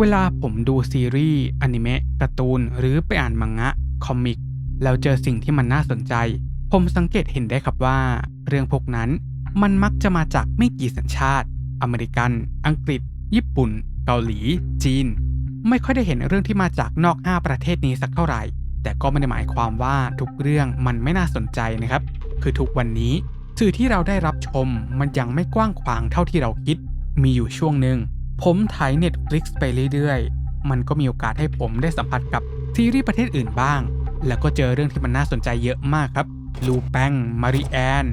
เวลาผมดูซีรีส์อนิเมะการ์ตูน หรือไปอ่านมังงะ คอมิก แล้วเจอสิ่งที่มันน่าสนใจ ผมสังเกตเห็นได้ครับว่า เรื่องพวกนั้นมันมักจะมาจากไม่กี่สัญชาติ อเมริกัน อังกฤษ ญี่ปุ่น เกาหลี จีน ไม่ค่อยได้เห็นเรื่องที่มาจากนอก 5 ประเทศนี้สักเท่าไหร่ แต่ก็ไม่ได้หมายความว่าทุกเรื่องมันไม่น่าสนใจนะครับ คือทุกวันนี้สื่อที่เราได้รับชมมันยังไม่กว้างขวางเท่าที่เราคิด มีอยู่ช่วงหนึ่ง ผมถ่าย Netflix ไปเรื่อยๆ มันก็มีโอกาสให้ผมได้สัมผัสกับซีรีส์ประเทศอื่นบ้าง แล้วก็เจอเรื่องที่มันน่าสนใจเยอะมากครับ ลูแปงมาริแอน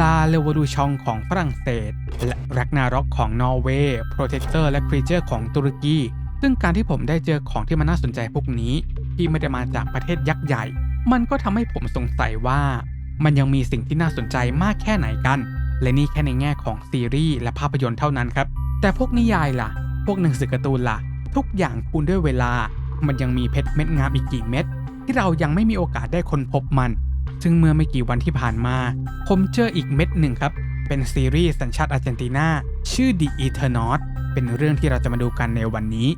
ลาเลวดูชองของฝรั่งเศส และแร็กนาร็อกของนอร์เวย์ โปรเทคเตอร์และครีเจอร์ของตุรกี ซึ่งการที่ผมได้เจอของที่มันน่าสนใจพวกนี้ ที่ไม่ได้มาจากประเทศยักษ์ใหญ่ มันก็ทำให้ผมสงสัยว่า มันยังมีสิ่งที่น่าสนใจมากแค่ไหนกัน และนี่แค่ในแง่ของซีรีส์และภาพยนตร์เท่านั้นครับ แต่พวกนิยายล่ะ พวกหนังสือการ์ตูนล่ะ ทุกอย่างคูณด้วยเวลา มันยังมีเพชรเม็ดงามอีกกี่เม็ด ที่เรายังไม่มีโอกาสได้ค้นพบมัน ซึ่งเมื่อไม่กี่วันที่ผ่านมา ผมเจออีกเม็ดหนึ่งครับ เป็นซีรีส์สัญชาติอาร์เจนตินาชื่อ The Eternauts เป็นเรื่องที่เราจะมาดูกันในวันนี้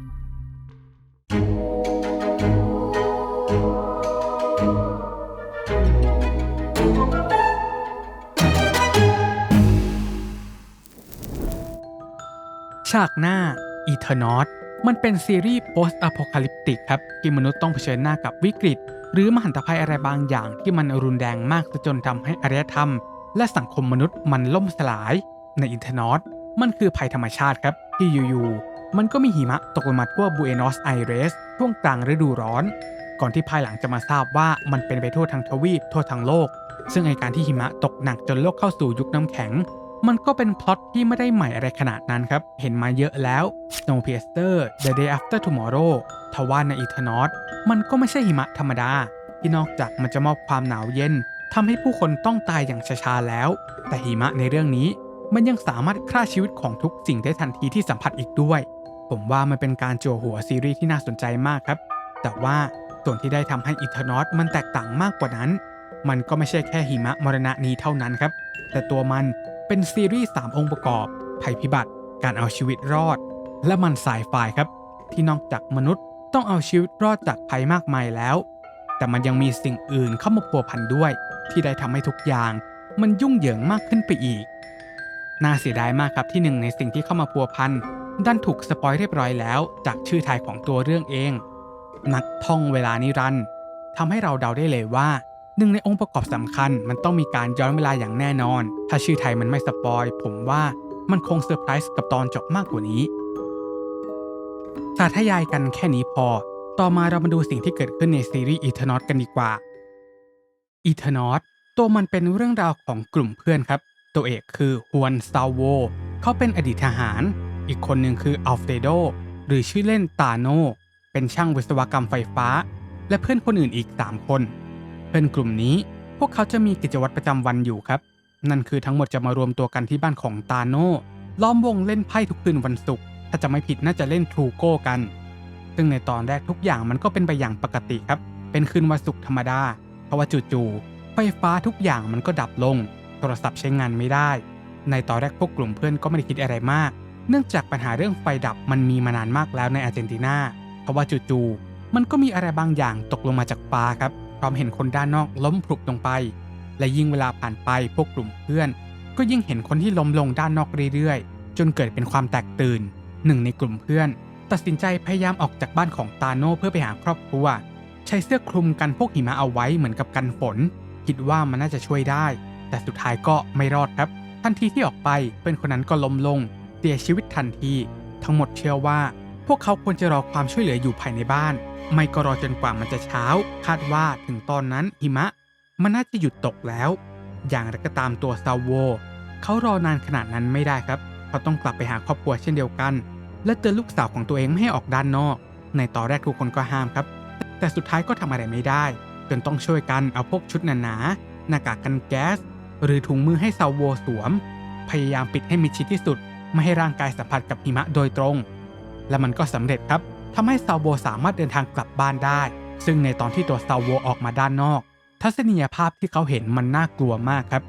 ฉากหน้า Eternauts มันเป็นซีรีส์ post apocalyptic ครับที่มนุษย์ต้องเผชิญหน้ากับวิกฤต หรือมหันตภัยอะไรบางอย่างที่มันรุนแรงมากจนทำให้อารยธรรม และสังคมมนุษย์มันล่มสลาย ใน Eternauts มันคือภัยธรรมชาติครับที่อยู่ๆมันก็มีหิมะตกลงมาทั่วบูเอนอสไอเรสช่วงกลางฤดูร้อน ก่อนที่ภายหลังจะมาทราบว่ามันเป็นไปทั่วทั้งทวีปทั่วทั้งโลก ซึ่งไอการที่หิมะตกหนักจนโลกเข้าสู่ยุคน้ำแข็ง มันก็เป็นพล็อตที่ไม่ได้ใหม่อะไรขนาดนั้นครับ เห็นมาเยอะแล้ว Snowpiercer The Day After Tomorrow ทว่าใน Eternauts มันก็ไม่ใช่หิมะธรรมดา ที่นอกจากมันจะมอบความหนาวเย็นทำให้ผู้คนต้องตายอย่างช้าๆแล้ว แต่หิมะในเรื่องนี้มันยังสามารถฆ่าชีวิตของทุกสิ่งได้ทันทีที่สัมผัสอีกด้วย ผมว่ามันเป็นการจั่วหัวซีรีส์ที่น่าสนใจมากครับ แต่ว่าส่วนที่ได้ทำให้ Eternauts มันแตกต่างมากกว่านั้น มันก็ไม่ใช่แค่หิมะมรณะนี้เท่านั้นครับ แต่ตัวมัน เป็นซีรีส์3องค์ประกอบ ภัยพิบัติ การเอาชีวิตรอด และมันสายไฟครับ ที่นอกจากมนุษย์ต้องเอาชีวิตรอดจากภัยมากมายแล้ว แต่มันยังมีสิ่งอื่นเข้ามาพัวพันด้วย ที่ได้ทำให้ทุกอย่าง มันยุ่งเหยิงมากขึ้นไปอีก น่าเสียดายมากครับที่หนึ่งในสิ่งที่เข้ามาพัวพันดันถูกสปอยเรียบร้อยแล้วจากชื่อไทยของตัวเรื่องเอง นักท่องเวลานิรันดร์ทำให้เราเดาได้เลยว่า หนึ่งในองค์ประกอบสำคัญมันต้องมีการย้อนเวลาอย่างแน่นอน ถ้าชื่อไทยมันไม่สปอย ผมว่ามันคงเซอร์ไพรส์กับตอนจบมากกว่านี้ สาธยายกันแค่นี้พอ ต่อมาเรามาดูสิ่งที่เกิดขึ้นในซีรีส์ Eternauts กันดีกว่า Eternauts ตัวมันเป็นเรื่องราวของกลุ่มเพื่อนครับ ตัวเอกคือฮวนซาโวเขาเป็นอดีตทหาร อีกคนหนึ่งคืออัลเฟโดหรือชื่อเล่นตาโน เป็นช่างวิศวกรรมไฟฟ้า และเพื่อนคนอื่นอีก 3 คน พื่อนกลุ่มนี้ พวกเขาจะมีกิจวัตรประจำวันอยู่ครับ นั่นคือทั้งหมดจะมารวมตัวกันที่บ้านของตาโน่ล้อมวงเล่นไพ่ทุกคืนวันศุกร์ถ้าจะไม่ผิดน่าจะเล่นทรูโก้กัน ซึ่งในตอนแรกทุกอย่างมันก็เป็นไปอย่างปกติครับ เป็นคืนวันศุกร์ธรรมดา เพราะว่าจู่ๆไฟฟ้าทุกอย่างมันก็ดับลง โทรศัพท์ใช้งานไม่ได้ ในตอนแรกพวกกลุ่มเพื่อนก็ไม่ได้คิดอะไรมาก เนื่องจากปัญหาเรื่องไฟดับมันมีมานานมากแล้วในอาร์เจนตินาเพราะว่าจู่ๆมันก็มีอะไรบางอย่างตกลงมาจากฟ้าครับ พร้อมเห็นคนด้านนอกล้มพลุบลงไป และยิ่งเวลาผ่านไปพวกกลุ่มเพื่อน ก็ยิ่งเห็นคนที่ล้มลงด้านนอกเรื่อยๆ จนเกิดเป็นความแตกตื่น หนึ่งในกลุ่มเพื่อน ตัดสินใจพยายามออกจากบ้านของตาโน่เพื่อไปหาครอบครัว ใช้เสื้อคลุมกันพวกหิมะเอาไว้เหมือนกับกันฝน คิดว่ามันน่าจะช่วยได้ แต่สุดท้ายก็ไม่รอดครับ ทันทีที่ออกไปเพื่อนคนนั้นก็ล้มลงเสียชีวิตทันที ทั้งหมดเชื่อว่า พวกเขาควรจะรอความช่วยเหลืออยู่ภายในบ้าน ไม่ก็รอจนกว่ามันจะเช้า คาดว่าถึงตอนนั้นหิมะ มันน่าจะหยุดตกแล้ว อย่างไรก็ตามตัวซาโวเขารอนานขนาดนั้นไม่ได้ครับเขาต้องกลับไปหาครอบครัวเช่นเดียวกัน และเตือนลูกสาวของตัวเองไม่ให้ออกด้านนอก ในตอนแรกทุกคนก็ห้ามครับ แต่สุดท้ายก็ทำอะไรไม่ได้จนต้องช่วยกันเอาพวกชุดหนาๆหน้ากากกันแก๊ส หรือถุงมือให้ซาโวสวม พยายามปิดให้มิดชิดที่สุด ไม่ให้ร่างกายสัมผัสกับหิมะโดยตรง และมันก็สำเร็จครับ ทำให้ซาโวสามารถเดินทางกลับบ้านได้ ซึ่งในตอนที่ตัวซาโวออกมาด้านนอก ทัศนียภาพที่เขาเห็นมันน่ากลัวมากครับ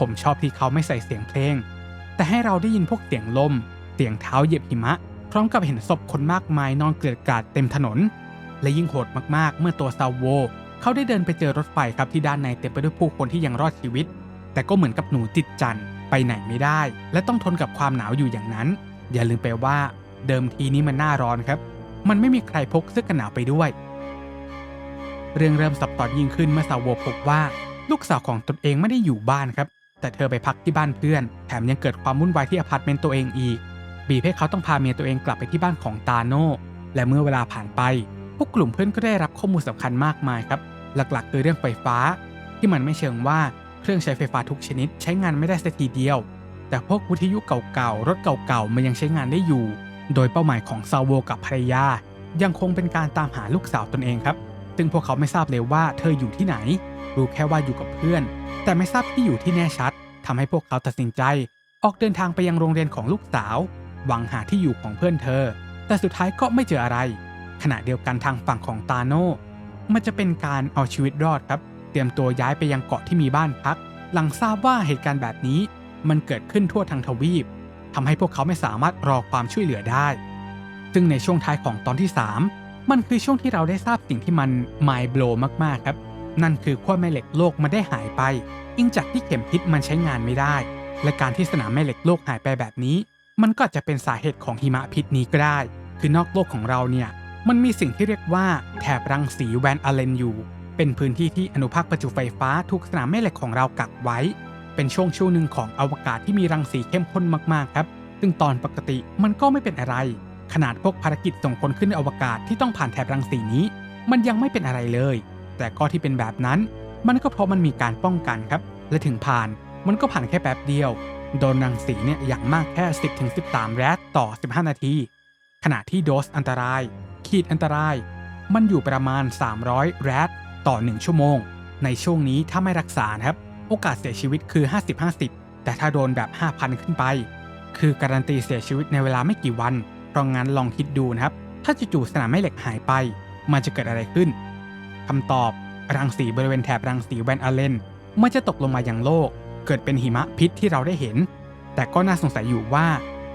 ผมชอบที่เขาไม่ใส่เสียงเพลง แต่ให้เราได้ยินพวกเสียงลม เสียงเท้าเหยียบหิมะคร้อมกับเห็นศพคนมากมายนอนเกลื่อนกลาดเต็มถนน และยิ่งโหดมากๆ เมื่อตัวซาโวเขาได้เดินไปเจอรถไฟครับที่ด้านในเต็มไปด้วยผู้คนที่ยังรอดชีวิต แต่ก็เหมือนกับหนูติดจันทร์ไปไหนไม่ได้ และต้องทนกับความหนาวอยู่อย่างนั้น อย่าลืมไปว่าเดิมทีนี้มันหน้าร้อนครับ มันไม่มีใครพกเสื้อกันหนาวไปด้วย เรื่องเริ่มซับซ้อนยิ่งขึ้นเมื่อซาโวพบว่า ลูกสาวของตนเองไม่ได้อยู่บ้านครับ แต่เธอไปพักที่บ้านเพื่อน แถมยังเกิดความวุ่นวายที่อพาร์ตเมนต์ตัวเองอีก บีบให้เขาต้องพาเมียตัวเองกลับไปที่บ้านของตาโน่และเมื่อเวลาผ่านไป พวกกลุ่มเพื่อนก็ได้รับข้อมูลสำคัญมากมายครับ หลักๆ คือเรื่องไฟฟ้า ที่มันไม่เชิงว่าเครื่องใช้ไฟฟ้าทุกชนิด ใช้งานไม่ได้สักทีเดียว แต่พวกวิทยุเก่าๆรถเก่าๆมันยังใช้งานได้อยู่ โดยเป้าหมายของซาโวกับภรรยา ยังคงเป็นการตามหาลูกสาวตนเองครับ ซึ่งพวกเขาไม่ทราบเลยว่าเธออยู่ที่ไหน รู้แค่ว่าอยู่กับเพื่อน แต่ไม่ทราบที่อยู่ที่แน่ชัดทำให้พวกเขาตัดสินใจ ออกเดินทางไปยังโรงเรียนของลูกสาว หวังหาที่อยู่ของเพื่อนเธอ แต่สุดท้ายก็ไม่เจออะไร ขณะเดียวกันทางฝั่งของตาโน่มันจะเป็นการเอาชีวิตรอดครับ เตรียมตัวย้ายไปยังเกาะที่มีบ้านพัก หลังทราบว่าเหตุการณ์แบบนี้ มันเกิดขึ้นทั่วทั้งทวีป ทำให้พวกเขาไม่สามารถรอความช่วยเหลือได้ ซึ่งในช่วงท้ายของตอนที่ 3 มันคือช่วงที่เราได้ทราบสิ่งที่มัน mind blow มากๆครับ นั่นคือขั้วแม่เหล็กโลกมันได้หายไป อิงจากที่เข็มทิศมันใช้งานไม่ได้ และการที่สนามแม่เหล็กโลกหายไปแบบนี้ มันก็จะเป็นสาเหตุของหิมะพิษนี้ก็ได้ คือนอกโลกของเราเนี่ย มันมีสิ่งที่เรียกว่าแถบรังสีแวนอาเลนอยู่ เป็นพื้นที่ที่อนุภาคประจุไฟฟ้าถูกสนามแม่เหล็กของเรากักไว้ เป็นช่วงช่วงหนึ่งของอวกาศที่มีรังสีเข้มข้นมากๆครับ ซึ่งตอนปกติมันก็ไม่เป็นอะไร ขนาดพวกภารกิจส่งคนขึ้นอวกาศที่ต้องผ่านแถบรังสีนี้ มันยังไม่เป็นอะไรเลย แต่ก็ที่เป็นแบบนั้น มันก็เพราะมันมีการป้องกันครับ และถึงผ่านมันก็ผ่านแค่แป๊บเดียว โดนรังสีเนี่ยอย่างมากแค่ 10-13 แรดต่อ 15 นาที ขณะที่โดสอันตราย ขีดอันตราย มันอยู่ประมาณ 300 แรดต่อ 1 ชั่วโมง ในช่วงนี้ถ้าไม่รักษาครับ โอกาสเสียชีวิตคือ 50-50 แต่ถ้าโดนแบบ 5,000 ขึ้นไป คือการันตีเสียชีวิตในเวลาไม่กี่วัน เพราะงั้นลองคิดดูนะครับ ถ้าจู่ๆสนามแม่เหล็กหายไป มันจะเกิดอะไรขึ้นคำตอบรังสีบริเวณแถบรังสีแวนอาเลนมันจะตกลงมายังโลก เกิดเป็นหิมะพิษที่เราได้เห็น แต่ก็น่าสงสัยอยู่ว่า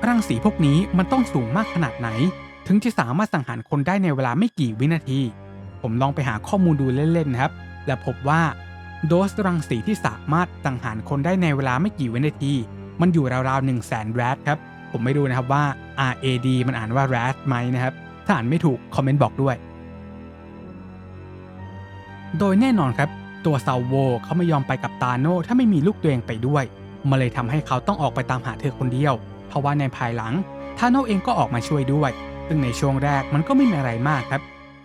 รังสีพวกนี้มันต้องสูงมากขนาดไหน ถึงจะสามารถสังหารคนได้ในเวลาไม่กี่วินาที ผมลองไปหาข้อมูลดูเล่นๆนะครับ และพบว่า โดสรังสีที่สามารถสังหารคนได้ในเวลาไม่กี่วินาที มันอยู่ราวๆ1 0 0 0 0แสนแรดครับ ผมไม่รู้นะครับว่า RAD มันอ่านว่า rad ไหมนะครับ ถ้าอ่านไม่ถูกคอมเมนต์บอกด้วย โดยแน่นอนครับ ตัวซาโวเขาไม่ยอมไปกับตาโน่ถ้าไม่มีลูกตัวเองไปด้วยมันเลยทำให้เขาต้องออกไปตามหาเธอคนเดียว เพราะว่าในภายหลังทาโน่เองก็ออกมาช่วยด้วย ซึ่งในช่วงแรกมันก็ไม่มีอะไรมากครับ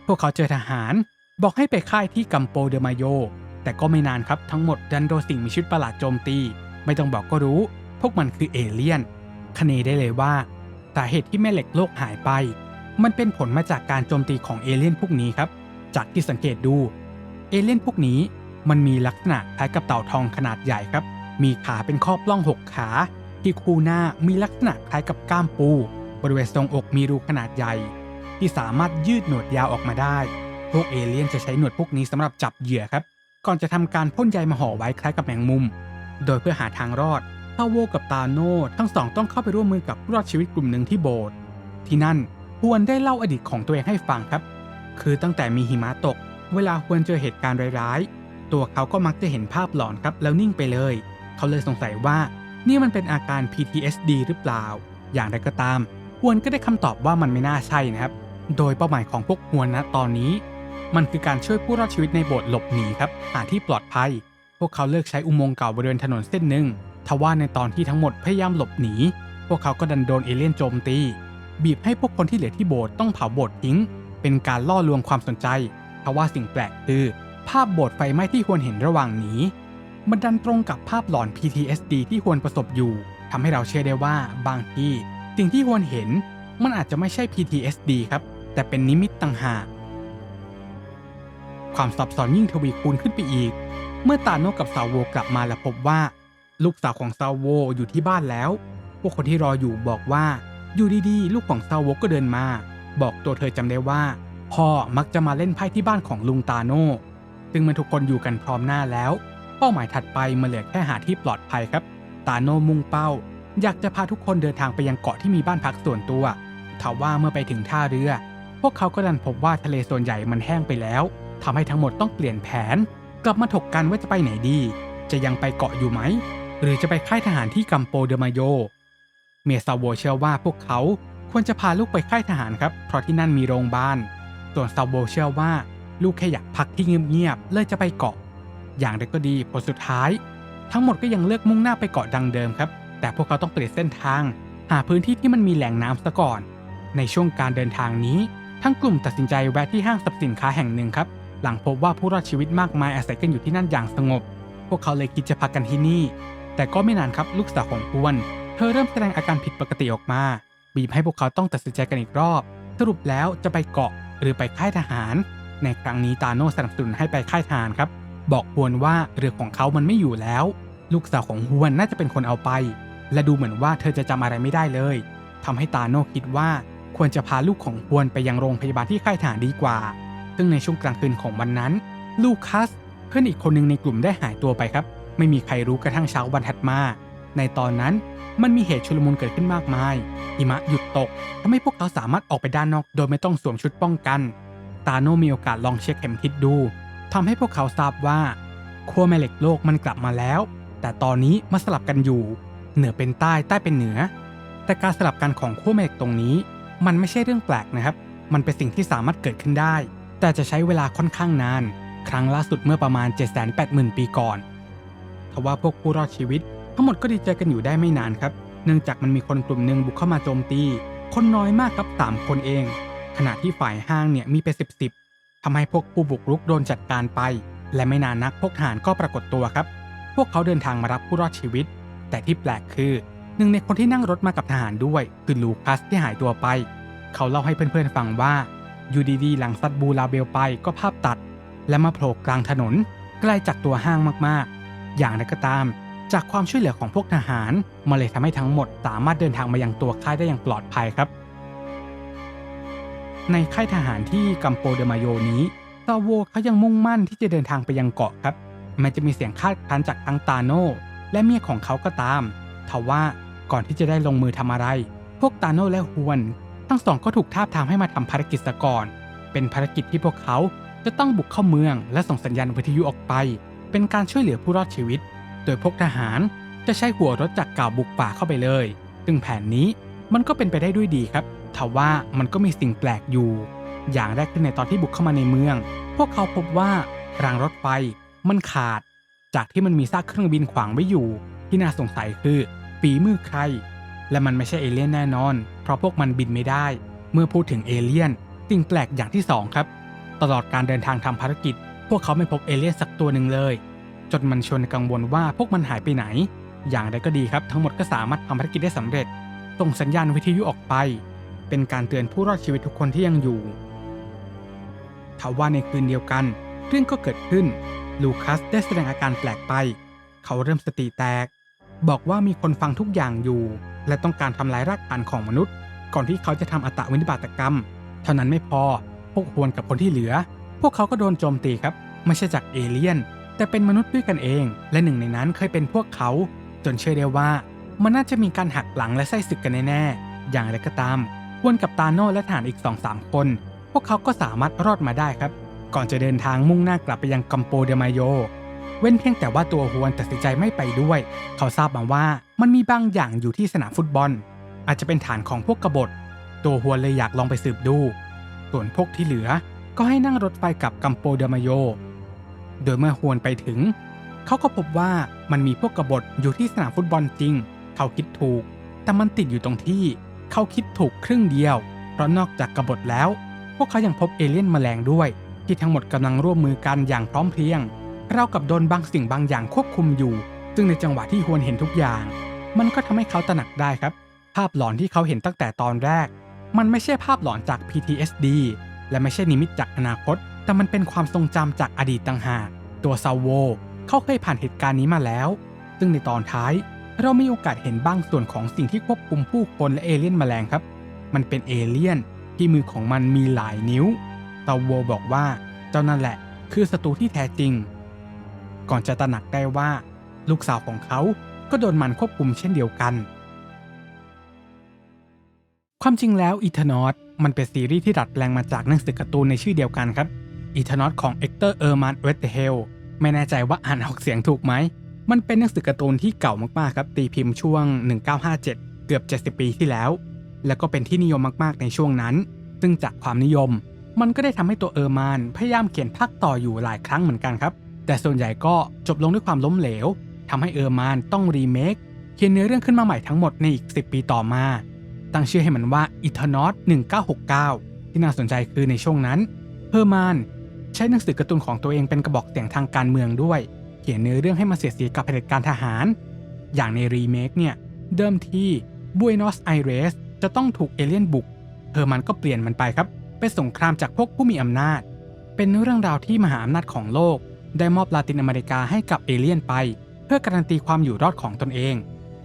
พวกเขาเจอทหารบอกให้ไปค่ายที่กัมโปเดมาโย แต่ก็ไม่นานครับทั้งหมดดันโดนสิ่งมีชีวิตประหลาดโจมตี ไม่ต้องบอกก็รู้ พวกมันคือเอเลี่ยนคเนได้เลยว่า สาเหตุที่แม่เหล็กโลกหายไป มันเป็นผลมาจากการโจมตีของเอเลี่ยนพวกนี้ครับ จากที่สังเกตดู เอเลี่ยนพวกนี้มันมีลักษณะคล้ายกับเต่าทองขนาดใหญ่ครับ มีขาเป็นข้อปล้องหกขา ที่คู่หน้ามีลักษณะคล้ายกับก้ามปู บริเวณทรงอกมีรูขนาดใหญ่ ที่สามารถยืดหนวดยาวออกมาได้ พวกเอเลี่ยนจะใช้หนวดพวกนี้สำหรับจับเหยื่อครับ ก่อนจะทำการพ่นใยมาห่อไว้คล้ายกับแมงมุม โดยเพื่อหาทางรอดทาโวกับตาโน่ทั้งสองต้องเข้าไปร่วมมือกับผู้รอดชีวิตกลุ่มหนึ่งที่โบสถ์ที่นั่นฮวนได้เล่าอดีตของตัวเองให้ฟังครับ คือตั้งแต่มีหิมะตก เวลาฮวนเจอเหตุการณ์ร้ายๆ ตัวเขาก็มักจะเห็นภาพหลอนครับแล้วนิ่งไปเลย เขาเลยสงสัยว่านี่มันเป็นอาการ PTSD หรือเปล่า อย่างไรก็ตามฮวนก็ได้คำตอบว่ามันไม่น่าใช่นะครับ โดยเป้าหมายของพวกฮวนนะตอนนี้ มันคือการช่วยผู้รอดชีวิตในโบสถ์หลบหนีครับ หาที่ปลอดภัย พวกเขาเลือกใช้อุโมงค์เก่าบริเวณถนนเส้นหนึ่งทว่าในตอนที่ทั้งหมดพยายามหลบหนี พวกเขาก็ดันโดนเอเลี่ยนโจมตี บีบให้พวกคนที่เหลือที่โบสถ์ต้องเผาโบสถ์ทิ้ง เป็นการล่อลวงความสนใจทว่าสิ่งแปลกคือ ภาพโบสถ์ไฟไหม้ที่ฮวนเห็นระหว่างหนีมันดันตรงกับภาพหลอน PTSD ที่ฮวนประสบอยู่ทำให้เราเชื่อได้ว่าบางทีสิ่งที่ฮวนเห็นมันอาจจะไม่ใช่ PTSD ครับ แต่เป็นนิมิตต่างหาก ความซับซ้อนยิ่งทวีคูณขึ้นไปอีก เมื่อตาโนกับซาโวกลับมาและพบว่า ลูกสาวของซาโวอยู่ที่บ้านแล้ว พวกคนที่รออยู่บอกว่า อยู่ดีๆ ลูกของซาโวก็เดินมา บอกตัวเธอจำได้ว่า พ่อมักจะมาเล่นไพ่ที่บ้านของลุงตาโนซึ่งเมื่อทุกคนอยู่กันพร้อมหน้าแล้ว เป้าหมายถัดไปมันเหลือแค่หาที่ปลอดภัยครับ ตาโนมุ่งเป้า อยากจะพาทุกคนเดินทางไปยังเกาะที่มีบ้านพักส่วนตัวทว่าเมื่อไปถึงท่าเรือ พวกเขาก็ดันพบว่าทะเลส่วนใหญ่มันแห้งไปแล้ว ทำให้ทั้งหมดต้องเปลี่ยนแผน กลับมาถกกันว่าจะไปไหนดี จะยังไปเกาะอยู่ไหม หรือจะไปค่ายทหารที่กัมโปเดมาโย เมซาโวเชื่อว่าพวกเขาควรจะพาลูกไปค่ายทหารครับ เพราะที่นั่นมีโรงพยาบาล ส่วนซาโวเชื่อว่า ลูกแค่อยากพักที่เงียบๆเลยจะไปเกาะ อย่างไรก็ดีผลสุดท้าย ทั้งหมดก็ยังเลือกมุ่งหน้าไปเกาะดังเดิมครับ แต่พวกเขาต้องเปลี่ยนเส้นทาง หาพื้นที่ที่มันมีแหล่งน้ำซะก่อน ในช่วงการเดินทางนี้ ทั้งกลุ่มตัดสินใจแวะที่ห้างสรรพสินค้าแห่งหนึ่งครับ หลังพบว่าผู้รอดชีวิตมากมายอาศัยกันอยู่ที่นั่นอย่างสงบ พวกเขาเลยคิดจะพักกันที่นี่ แต่ก็ไม่นานครับลูกสาวของพวน เธอเริ่มแสดงอาการผิดปกติออกมา บีบให้พวกเขาต้องตัดสินใจกันอีกรอบ สรุปแล้วจะไปเกาะหรือไปค่ายทหาร ในครั้งนี้ตาโน่สนับสนุนให้ไปค่ายทหารครับ บอกฮวนว่าเรือของเขามันไม่อยู่แล้ว ลูกสาวของฮวนน่าจะเป็นคนเอาไป และดูเหมือนว่าเธอจะจำอะไรไม่ได้เลยทำให้ตาโน่คิดว่าควรจะพาลูกของฮวนไปยังโรงพยาบาลที่ค่ายทหารดีกว่า ซึ่งในช่วงกลางคืนของวันนั้น ลูคัส เพื่อนอีกคนหนึ่งในกลุ่มได้หายตัวไปครับ ไม่มีใครรู้กระทั่งเช้าวันถัดมา ในตอนนั้นมันมีเหตุชุลมุนเกิดขึ้นมากมายหิมะหยุดตกทำให้พวกเขาสามารถออกไปด้านนอก โดยไม่ต้องสวมชุดป้องกัน ตาโนมีโอกาสลองเช็คเข็มทิศดูทำให้พวกเขาทราบว่าขั้วแม่เหล็กโลกมันกลับมาแล้ว แต่ตอนนี้มาสลับกันอยู่ เหนือเป็นใต้ใต้เป็นเหนือ แต่การสลับกันของขั้วแม่เหล็กตรงนี้ มันไม่ใช่เรื่องแปลกนะครับ มันเป็นสิ่งที่สามารถเกิดขึ้นได้ แต่จะใช้เวลาค่อนข้างนาน ครั้งล่าสุดเมื่อประมาณ 780,000 ปีก่อนทว่าพวกผู้รอดชีวิต ทั้งหมดก็ดีใจกันอยู่ได้ไม่นานครับ เนื่องจากมันมีคนกลุ่มหนึ่งบุกเข้ามาโจมตี คนน้อยมากครับสามคนเอง ขณะที่ฝ่ายห้างเนี่ยมีเป็นสิบสิบทำให้พวกผู้บุกรุกโดนจัดการไป และไม่นานนักพวกทหารก็ปรากฏตัวครับ พวกเขาเดินทางมารับผู้รอดชีวิต แต่ที่แปลกคือหนึ่งในคนที่นั่งรถมากับทหารด้วย คือลูคัสที่หายตัวไป เขาเล่าให้เพื่อนๆฟังว่า อยู่ดีๆ หลังซัดบูลาเบลไปก็ภาพตัด และมาโผล่กลางถนนใกล้จากตัวห้างมากๆ อย่างไรก็ตาม จากความช่วยเหลือของพวกทหารมาเลยทำให้ทั้งหมดสามารถเดินทางมายังตัวค่ายได้อย่างปลอดภัยครับ ในค่ายทหารที่กัมโปเดมาโยนี้ซาโวเขายังมุ่งมั่นที่จะเดินทางไปยังเกาะครับแม้จะมีเสียงคาดคันจากทั้งตาโนและเมียของเขาก็ตามทว่าก่อนที่จะได้ลงมือทำอะไร พวกตาโนและฮวน ทั้งสองก็ถูกทาบทามให้มาทำภารกิจซะก่อน เป็นภารกิจที่พวกเขาจะต้องบุกเข้าเมือง และส่งสัญญาณวิทยุออกไป เป็นการช่วยเหลือผู้รอดชีวิต โดยพวกทหารจะใช้หัวรถจักรเก่าบุกป่าเข้าไปเลย ซึ่งแผนนี้มันก็เป็นไปได้ด้วยดีครับทว่ามันก็มีสิ่งแปลกอยู่ อย่างแรกคือในตอนที่บุกเข้ามาในเมือง พวกเขาพบว่ารางรถไฟมันขาด จากที่มันมีซากเครื่องบินขวางไว้อยู่ ที่น่าสงสัยคือฝีมือใคร และมันไม่ใช่เอเลี่ยนแน่นอน เพราะพวกมันบินไม่ได้ เมื่อพูดถึงเอเลี่ยนสิ่งแปลกอย่างที่สองครับ ตลอดการเดินทางทำภารกิจ พวกเขาไม่พบเอเลี่ยนสักตัวหนึ่งเลย จนมันชวนกังวลว่าพวกมันหายไปไหน อย่างไรก็ดีครับ ทั้งหมดก็สามารถทำภารกิจได้สำเร็จส่งสัญญาณวิทยุออกไป เป็นการเตือนผู้รอดชีวิตทุกคนที่ยังอยู่ทว่าในคืนเดียวกัน เรื่องก็เกิดขึ้น ลูคัสได้แสดงอาการแปลกไป เขาเริ่มสติแตก บอกว่ามีคนฟังทุกอย่างอยู่ และต้องการทำลายรากฐานของมนุษย์ ก่อนที่เขาจะทำอัตวินิบาตกรรม เท่านั้นไม่พอ พวกฮวนกับคนที่เหลือ พวกเขาก็โดนโจมตีครับ ไม่ใช่จากเอเลี่ยน แต่เป็นมนุษย์ด้วยกันเอง และหนึ่งในนั้นเคยเป็นพวกเขา จนเชื่อได้ว่า มันน่าจะมีการหักหลังและไส้ศึกกันแน่ๆอย่างไรก็ตามฮวนกับตาโน่และทหารอีก2องสามคน พวกเขาก็สามารถรอดมาได้ครับ ก่อนจะเดินทางมุ่งหน้ากลับไปยังกัมโปเดมาโย เว้นเพียงแต่ว่าตัวฮวนตัดสินใจไม่ไปด้วย เขาทราบมาว่ามันมีบางอย่างอยู่ที่สนามฟุตบอล อาจจะเป็นฐานของพวกกบฏ ตัวฮวนเลยอยากลองไปสืบดู ส่วนพวกที่เหลือก็ให้นั่งรถไฟกลับกัมโปเดมาโย โดยเมื่อฮวนไปถึง เขาก็พบว่ามันมีพวกกบฏอยู่ที่สนามฟุตบอลจริง เขาคิดถูก แต่มันติดอยู่ตรงที่ เขาคิดถูกครึ่งเดียว เพราะนอกจากกบฏแล้ว พวกเขายังพบเอเลี่ยนแมลงด้วย ที่ทั้งหมดกำลังร่วมมือกันอย่างพร้อมเพรียง เรากับโดนบางสิ่งบางอย่างควบคุมอยู่ ซึ่งในจังหวะที่ฮวนเห็นทุกอย่าง มันก็ทำให้เขาตระหนักได้ครับ ภาพหลอนที่เขาเห็นตั้งแต่ตอนแรก มันไม่ใช่ภาพหลอนจาก PTSD และไม่ใช่นิมิตจากอนาคต แต่มันเป็นความทรงจำจากอดีตต่างหาก ตัวซาโวเขาเคยผ่านเหตุการณ์นี้มาแล้ว ซึ่งในตอนท้าย เรามีโอกาสเห็นบางส่วนของสิ่งที่ควบคุมผู้คนและเอเลี่ยนแมลงครับ มันเป็นเอเลี่ยนที่มือของมันมีหลายนิ้วซาโวบอกว่า เจ้านั่นแหละ คือศัตรูที่แท้จริง ก่อนจะตระหนักได้ว่า ลูกสาวของเขาก็โดนมันควบคุมเช่นเดียวกัน ความจริงแล้วอีเทนอ t มันเป็นซีรีส์ที่ดัดแปลงมาจากหนังสือการ์ตูนในชื่อเดียวกันครับอีเทนอ t ของเอ็กเตอร์เออร์มันเวสเฮลไม่แน่ใจว่าอ่านออกเสียงถูกไหม มันเป็นหนังสือการ์ตูนที่เก่ามากๆครับตีพิมพ์ช่วง 1957 เกือบ 70 ปีที่แล้ว แล้วก็เป็นที่นิยมมากๆในช่วงนั้น ซึ่งจากความนิยม มันก็ได้ทำให้ตัวเออร์มานพยายามเขียนภาคต่ออยู่หลายครั้งเหมือนกันครับ แต่ส่วนใหญ่ก็จบลงด้วยความล้มเหลวทำให้เออร์มานต้องรีเมคเขียนเนื้อเรื่องขึ้นมาใหม่ทั้งหมดในอีก 10 ปีต่อมา ตั้งชื่อให้มันว่า e t e r n a u t 1969 ที่น่าสนใจคือในช่วงนั้นเฮอร์มานใช้หนังสือการ์ตูนของตัวเองเป็นกระบอกเสียงทางการเมืองด้วย เขียนเนื้อเรื่องให้มาเสียดสีกับเผด็จการทหาร อย่างในรีเมคเนี่ยเดิมทีบุยนอสไอเรสจะต้องถูกเอเลี่ยนบุกเฮอร์มันก็เปลี่ยนมันไปครับเป็นสงครามจากพวกผู้มีอำนาจ เป็นเรื่องราวที่มหาอำนาจของโลก ได้มอบลาตินอเมริกาให้กับเอเลี่ยนไป เพื่อการันตีความอยู่รอดของตนเอง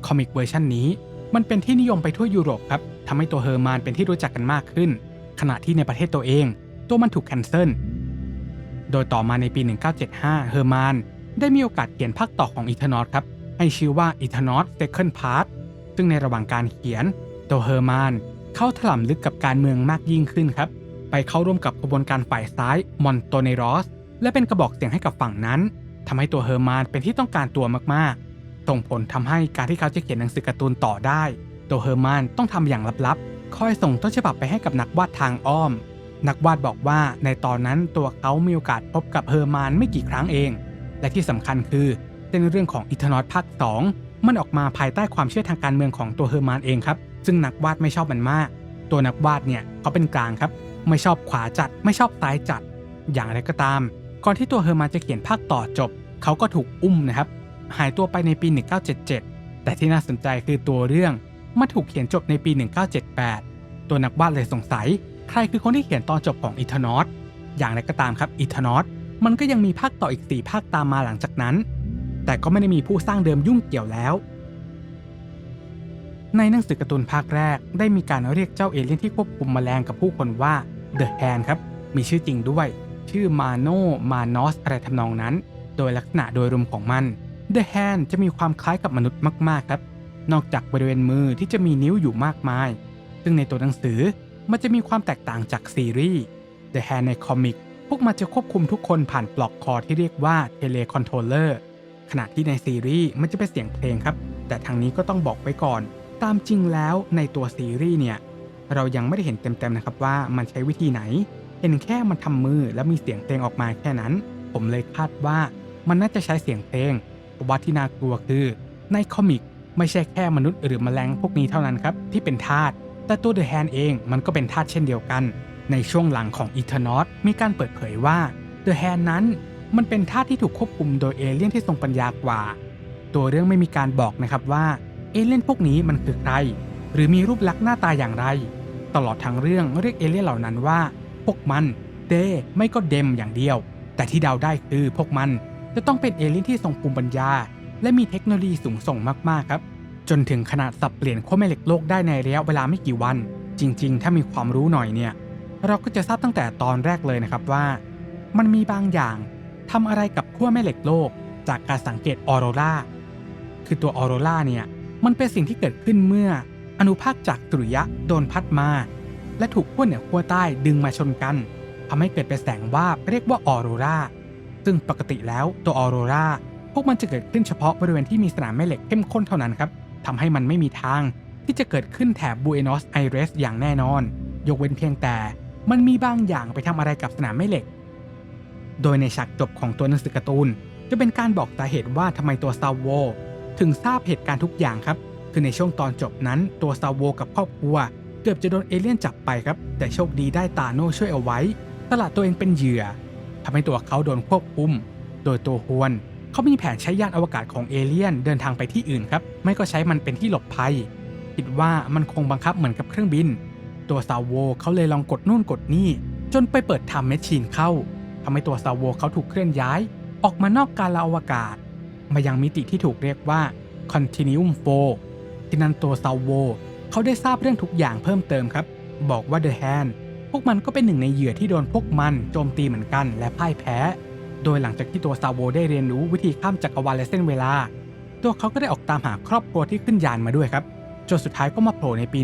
คอมิกเวอร์ชันนี้ มันเป็นที่นิยมไปทั่วยุโรปครับทำให้ตัวเฮอร์มานเป็นที่รู้จักกันมากขึ้น ขณะที่ในประเทศตัวเอง ตัวมันถูกแคนเซิลโดยต่อมาในปี 1975 เฮอร์มานได้มีโอกาสเขียนภาคต่อของอีเทนอ t ครับ ให้ชื่อว่าอีเทนอ t Second Part ซึ่งในระหว่างการเขียน ตัวเฮอร์มานเข้าถล่มลึกกับการเมืองมากยิ่งขึ้นครับ ไปเข้าร่วมกับกระบวนการฝ่ายซ้ายมอนโตเนรอส และเป็นกระบอกเสียงให้กับฝั่งนั้นทำให้ตัวเฮอร์มานเป็นที่ต้องการตัวมากๆ ส่งผลทำให้การที่เขาจะเขียนหนังสือการ์ตูนต่อได้ ตัวเฮอร์มานต้องทำอย่างลับๆ คอยส่งต้นฉบับไปให้กับนักวาดทางอ้อม นักวาดบอกว่าในตอนนั้นตัวเขามีโอกาสพบกับเฮอร์มานไม่กี่ครั้งเอง และที่สำคัญคือเส้นเรื่องของอิทานอตภาค2มันออกมาภายใต้ความเชื่อทางการเมืองของตัวเฮอร์มานเองครับ ซึ่งนักวาดไม่ชอบมันมาก ตัวนักวาดเนี่ยเขาเป็นกลางครับ ไม่ชอบขวาจัด ไม่ชอบซ้ายจัด อย่างไรก็ตาม ก่อนที่ตัวเฮอร์มานจะเขียนภาคต่อจบ เขาก็ถูกอุ้มนะครับ หายตัวไปในปี 1977 แต่ที่น่าสนใจคือตัวเรื่องมันถูกเขียนจบในปี 1978 ตัวนักวาดเลยสงสัย ใครคือคนที่เขียนตอนจบของอีทานอ t อย่างไรก็ตามครับอีทานอ t มันก็ยังมีภาคต่ออีก 4 ภาคตามมาหลังจากนั้น แต่ก็ไม่ได้มีผู้สร้างเดิมยุ่งเกี่ยวแล้ว ในหนังสือการ์ตูนภาคแรกได้มีการเรียกเจ้าเอเลี่ยนที่ควบคุมแมลงกับผู้คนว่า The Hand ครับ มีชื่อจริงด้วย ชื่อมาโนมานอสอะไรทำนองนั้น โดยลักษณะโดยรวมของมัน The Hand จะมีความคล้ายกับมนุษย์มากๆครับ นอกจากบริเวณมือที่จะมีนิ้วอยู่มากมาย ซึ่งในตัวหนังสือมันจะมีความแตกต่างจากซีรีส์ The Hand ในคอมิก พวกมันจะควบคุมทุกคนผ่านปลอกคอที่เรียกว่า Telecontroller ขณะที่ในซีรีส์มันจะเป็นเสียงเพลงครับ แต่ทางนี้ก็ต้องบอกไว้ก่อน ตามจริงแล้วในตัวซีรีส์เนี่ยเรายังไม่ได้เห็นเต็มๆนะครับว่ามันใช้วิธีไหน เห็นแค่มันทำมือแล้วมีเสียงเพลงออกมาแค่นั้น ผมเลยคาดว่ามันน่าจะใช้เสียงเพลงเพราะว่าที่น่ากลัวคือในคอมิกไม่ใช่แค่มนุษย์หรือแมลงพวกนี้เท่านั้นครับ ที่เป็นทาสแต่ตัวเดอะแฮนเองมันก็เป็นทาสเช่นเดียวกัน ในช่วงหลังของอีเทอร์นอตมีการเปิดเผยว่าเดอะแฮนนั้นมันเป็นทาสที่ถูกควบคุมโดยเอเลี่ยนที่ทรงปัญญากว่า ตัวเรื่องไม่มีการบอกนะครับว่าเอเลี่ยนพวกนี้มันคือใคร หรือมีรูปลักษณ์หน้าตาอย่างไร ตลอดทั้งเรื่องเรียกเอเลี่ยนเหล่านั้นว่า พวกมันเดไม่ก็เดมอย่างเดียว แต่ที่เดาได้คือพวกมันจะต้องเป็นเอเลี่ยนที่ทรงภูมิปัญญา และมีเทคโนโลยีสูงส่งมากๆครับ จนถึงขนาดสับเปลี่ยนขั้วแม่เหล็กโลกได้ในระยะเวลาไม่กี่วัน จริง ๆ ถ้ามีความรู้หน่อยเนี่ยเราก็จะทราบตั้งแต่ตอนแรกเลยนะครับว่า มันมีบางอย่างทำอะไรกับขั้วแม่เหล็กโลก จากการสังเกตออโรราคือตัวออโรราเนี่ยมันเป็นสิ่งที่เกิดขึ้นเมื่ออนุภาคจากสุริยะโดนพัดมา และถูกขั้วเหนือขั้วใต้ดึงมาชนกันทำให้เกิดเป็นแสงวาบเรียกว่าออโรราซึ่งปกติแล้วตัวออโรราพวกมันจะเกิดขึ้นเฉพาะบริเวณที่มีสนามแม่เหล็กเข้มข้นเท่านั้นครับทำให้มันไม่มีทางที่จะเกิดขึ้นแถบบูเอนอสไอเรสอย่างแน่นอน ยกเว้นเพียงแต่มันมีบางอย่างไปทำอะไรกับสนามแม่เหล็ก โดยในฉากจบของตัวหนังสือการ์ตูน จะเป็นการบอกสาเหตุว่าทำไมตัวซาโวถึงทราบเหตุการณ์ทุกอย่างครับ คือในช่วงตอนจบนั้นตัวซาโวกับครอบครัว เกือบจะโดนเอเลี่ยนจับไปครับ แต่โชคดีได้ตาโน่ช่วยเอาไว้ ตลาดตัวเองเป็นเหยื่อทำให้ตัวเขาโดนควบคุม โดยตัวฮวนเขามีแผนใช้ยานอวกาศของเอเลี่ยนเดินทางไปที่อื่นครับ ไม่ก็ใช้มันเป็นที่หลบภัย คิดว่ามันคงบังคับเหมือนกับเครื่องบิน ตัวซาโวเขาเลยลองกดนู่นกดนี่ จนไปเปิดทำแมชชีนเข้าทำให้ตัวซาโวเขาถูกเคลื่อนย้าย ออกมานอกกาลอวกาศ มายังมิติที่ถูกเรียกว่า Continuum 4ที่นั่นตัวซาโว เขาได้ทราบเรื่องทุกอย่างเพิ่มเติมครับ บอกว่า The Hand พวกมันก็เป็นหนึ่งในเหยื่อที่โดนพวกมันโจมตีเหมือนกันและพ่ายแพ้ โดยหลังจากที่ตัวซาโวได้เรียนรู้วิธีข้ามจักรวาลและเส้นเวลา ตัวเขาก็ได้ออกตามหาครอบครัวที่ขึ้นยานมาด้วยครับจนสุดท้ายก็มาโผล่ในปี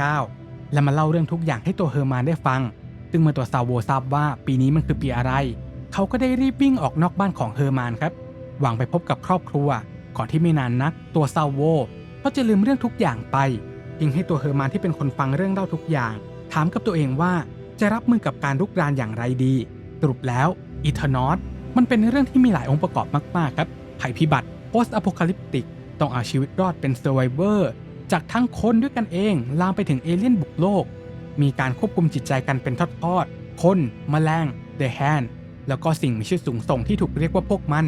1959 และมาเล่าเรื่องทุกอย่างให้ตัวเฮอร์มานได้ฟัง ซึ่งเมื่อตัวซาโวทราบว่าปีนี้มันคือปีอะไร เขาก็ได้รีบวิ่งออกนอกบ้านของเฮอร์มานครับ หวังไปพบกับครอบครัว ก่อนที่ไม่นานนัก ตัวซาโวก็จะลืมเรื่องทุกอย่างไป ยิ่งให้ตัวเฮอร์มานที่เป็นคนฟังเรื่องเล่าทุกอย่าง ถามกับตัวเองว่าจะรับมือกับการรุกรานอย่างไรดี สรุปแล้วอีเทอร์นอตมันเป็นเรื่องที่มีหลายองค์ประกอบมาก ๆ ครับภัยพิบัติ post apocalyptic ต้องเอาชีวิตรอดเป็น survivor จากทั้งคนด้วยกันเองลามไปถึงเอเลี่ยนบุกโลก มีการควบคุมจิตใจกันเป็นทอดๆคนแมลง The Hand แล้วก็สิ่งมีชื่อสูงส่งที่ถูกเรียกว่าพวกมัน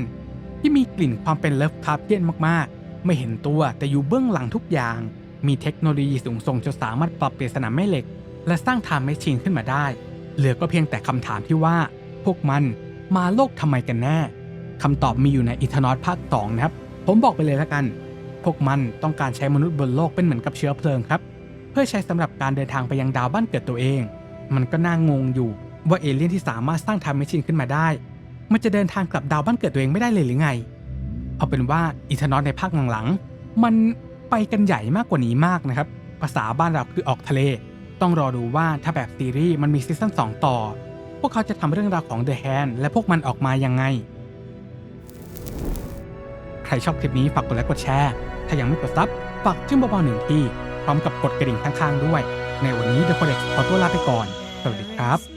ที่มีกลิ่นความเป็นเลิฟคาร์เพียนมากๆ ไม่เห็นตัวแต่อยู่เบื้องหลังทุกอย่าง มีเทคโนโลยีสูงส่งจนสามารถปรับเปลี่ยนสนามแม่เหล็ก และสร้างไทม์แมชชีนขึ้นมาได้ เหลือก็เพียงแต่คำถามที่ว่า พวกมันมาโลกทำไมกันแน่คำตอบมีอยู่ในอิทานอตภาค2นะครับ ผมบอกไปเลยละกัน พวกมันต้องการใช้มนุษย์บนโลกเป็นเหมือนกับเชื้อเพลิงครับ เพื่อใช้สำหรับการเดินทางไปยังดาวบ้านเกิดตัวเอง มันก็น่างงอยู่ว่าเอเลี่ยนที่สามารถสร้างไทม์แมชชีนขึ้นมาได้ มันจะเดินทางกลับดาวบ้านเกิดตัวเองไม่ได้เลยหรือไง เอาเป็นว่าอิทานอตในภาคหลังๆมัน ไปกันใหญ่มากกว่านี้มากนะครับ ภาษาบ้านเราคือออกทะเล ต้องรอดูว่าถ้าแบบซีรีส์มันมีซีซั่น2 ต่อ พวกเขาจะทำเรื่องราวของ The Hand และพวกมันออกมายังไง ใครชอบคลิปนี้ฝากกดไลค์กดแชร์ ถ้ายังไม่กดซับฝากจิ้มเบาๆหนึ่งทีพร้อมกับกดกระดิ่งข้างๆด้วย ในวันนี้ The Codex ขอตัวลาไปก่อน สวัสดีครับ